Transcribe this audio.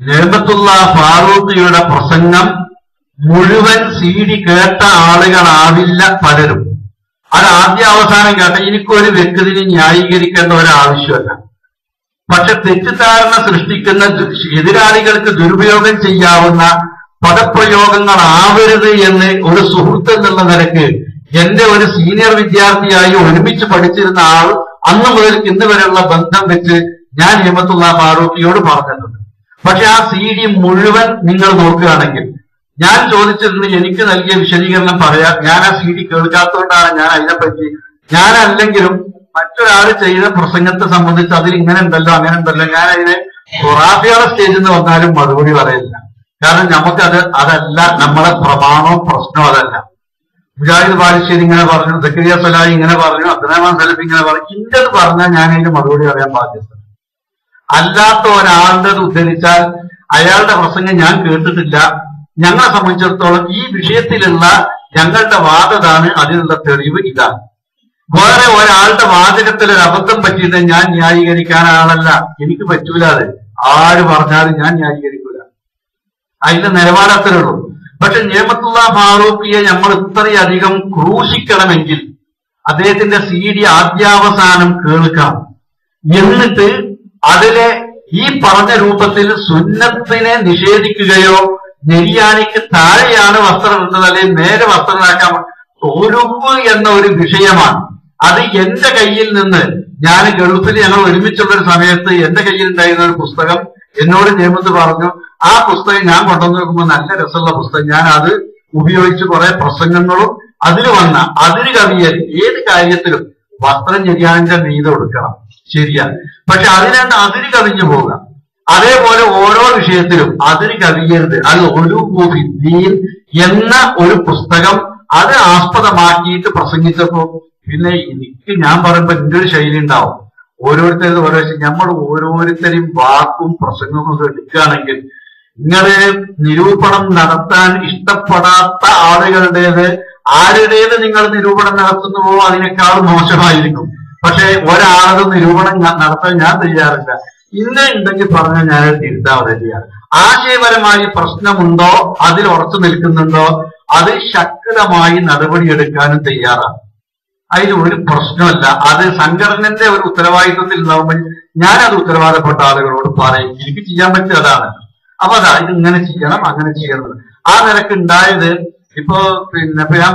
നെഹബത്തുള്ള ഫാറൂഖിയുടെ പ്രസംഗം മുഴുവൻ സീഡി കേട്ട ആളുകളാവില്ല പലരും. അത് ആദ്യ അവസാനം കേട്ട. എനിക്കൊരു വ്യക്തിനെ ന്യായീകരിക്കേണ്ട ഒരാവശ്യമല്ല. പക്ഷെ തെറ്റിദ്ധാരണ സൃഷ്ടിക്കുന്ന എതിരാളികൾക്ക് ദുരുപയോഗം ചെയ്യാവുന്ന പദപ്രയോഗങ്ങൾ ആവരുത് എന്ന് ഒരു സുഹൃത്ത് എന്നുള്ള നിലയ്ക്ക് എന്റെ ഒരു സീനിയർ വിദ്യാർത്ഥിയായി ഒരുമിച്ച് പഠിച്ചിരുന്ന ആൾ അന്ന് മുതൽ ഇന്ന് വരെയുള്ള ബന്ധം വെച്ച് ഞാൻ ഹിമത്തുള്ള ഫാറൂഖിയോട് പറഞ്ഞിട്ടുണ്ട്. പക്ഷെ ആ സി ഡി മുഴുവൻ നിങ്ങൾ നോക്കുകയാണെങ്കിൽ ഞാൻ ചോദിച്ചിരുന്നു എനിക്ക് നൽകിയ വിശദീകരണം പറയാം ഞാൻ ആ സി ഡി കേൾക്കാത്തതുകൊണ്ടാണ് ഞാൻ അതിനെപ്പറ്റി. ഞാനല്ലെങ്കിലും മറ്റൊരാൾ ചെയ്ത പ്രസംഗത്തെ സംബന്ധിച്ച് അതിൽ ഇങ്ങനെ ഉണ്ടല്ലോ അങ്ങനെ ഉണ്ടല്ലോ ഞാൻ അതിനെ ഖുറാഫിയുടെ സ്റ്റേജിൽ നിന്ന് വന്നാലും മറുപടി പറയില്ല. കാരണം നമുക്കത് അതല്ല നമ്മളെ പ്രമാണവും പ്രശ്നവും അതല്ല. മുജാഹിദ് ബാലുശ്ശേരി ഇങ്ങനെ പറഞ്ഞു സക്കരിയ സലാഹി ഇങ്ങനെ പറഞ്ഞു അബ്ദുറഹ്മാൻ സലഫ് ഇങ്ങനെ പറഞ്ഞു ഇന്റത് പറഞ്ഞാൽ ഞാൻ അതിന്റെ മറുപടി പറയാൻ ബാധ്യത അല്ലാത്ത ഒരാളുടെ ഉദ്ധരിച്ചാൽ അയാളുടെ പ്രസംഗം ഞാൻ കേട്ടിട്ടില്ല. ഞങ്ങളെ സംബന്ധിച്ചിടത്തോളം ഈ വിഷയത്തിലുള്ള ഞങ്ങളുടെ വാദതാണ് അതിനുള്ള തെളിവ് ഇതാണ് വേറെ ഒരാളുടെ വാചകത്തിൽ ഒരു അബദ്ധം പറ്റിയത് ഞാൻ ന്യായീകരിക്കാൻ ആളല്ല. എനിക്ക് പറ്റൂല അത്. ആര് പറഞ്ഞാലും ഞാൻ ന്യായീകരിക്കൂല. അതിന്റെ നിലപാട് ഉള്ളൂ. പക്ഷെ നിയമത്തുള്ള ഫാറൂഖിയെ നമ്മൾ ഇത്രയധികം ക്രൂശിക്കണമെങ്കിൽ അദ്ദേഹത്തിന്റെ സി ഡി ആദ്യാവസാനം കേൾക്കാം എന്നിട്ട് അതിലെ ഈ പറഞ്ഞ രൂപത്തിൽ സുന്നത്തിനെ നിഷേധിക്കുകയോ നെരിയാണിക്ക് താഴെയാണ് വസ്ത്രം ഇടുന്നത് അല്ലെങ്കിൽ നേരെ വസ്ത്രമാക്കാൻ തോരുമ്പ് എന്ന ഒരു വിഷയമാണ്. അത് എന്റെ കയ്യിൽ നിന്ന് ഞാൻ ഗൾഫിൽ ഞങ്ങൾ ഒരുമിച്ചുള്ള ഒരു സമയത്ത് എന്റെ കയ്യിൽ ഉണ്ടായിരുന്ന ഒരു പുസ്തകം എന്നോട് നിയമത്ത് പറഞ്ഞു ആ പുസ്തകം ഞാൻ കൊണ്ടുവന്ന് നോക്കുമ്പോൾ നല്ല രസമുള്ള പുസ്തകം. ഞാൻ അത് ഉപയോഗിച്ച് കുറെ പ്രസംഗങ്ങളും അതിൽ വന്ന അതിര് കവിയൽ ഏത് കാര്യത്തിലും വസ്ത്രം ചെയ്യാന്റെ മീത കൊടുക്കണം ശരിയാണ് പക്ഷെ അതിനെ അതിന് കവിഞ്ഞു പോകാം. അതേപോലെ ഓരോ വിഷയത്തിലും അതിന് കവിയരുത്. അത് ഒരു ദീൻ എന്ന ഒരു പുസ്തകം അത് ആസ്പദമാക്കിയിട്ട് പ്രസംഗിച്ചപ്പോ പിന്നെ എനിക്ക് ഞാൻ പറയുമ്പോ എന്റെ ഒരു ശൈലി ഉണ്ടാവും. ഓരോരുത്തരും ഓരോ നമ്മൾ ഓരോരുത്തരെയും വാക്കും പ്രസംഗവും എടുക്കുകയാണെങ്കിൽ നിങ്ങൾ നിരൂപണം നടത്താൻ ഇഷ്ടപ്പെടാത്ത ആളുകളുടേത് ആരുടേത് നിങ്ങൾ നിരൂപണം നടത്തുന്നുവോ അതിനേക്കാൾ മോശമായിരിക്കും. പക്ഷെ ഒരാളത് നിരൂപണം നടത്താൻ ഞാൻ തയ്യാറില്ല. ഇന്ന ഉണ്ടെങ്കിൽ പറഞ്ഞാൽ ഞാൻ തിരുത്താതെ തയ്യാറ്. ആശയപരമായി പ്രശ്നമുണ്ടോ? അതിൽ ഉറച്ചു നിൽക്കുന്നുണ്ടോ? അത് ശക്തമായി നടപടിയെടുക്കാനും തയ്യാറാണ്. അതിൽ ഒരു പ്രശ്നമല്ല. അത് സംഘടനന്റെ ഒരു ഉത്തരവാദിത്വത്തിൽ ഉണ്ടാവുമ്പോൾ ഞാനത് ഉത്തരവാദപ്പെട്ട ആളുകളോട് പറയും. എനിക്ക് ചെയ്യാൻ പറ്റിയ അതാണ്. അപ്പൊ അതാ ഇത് ഇങ്ങനെ ചെയ്യണം അങ്ങനെ ചെയ്യണം ആ നിലയ്ക്ക് ഉണ്ടായത് ഇപ്പോ പിന്നെ ഞാൻ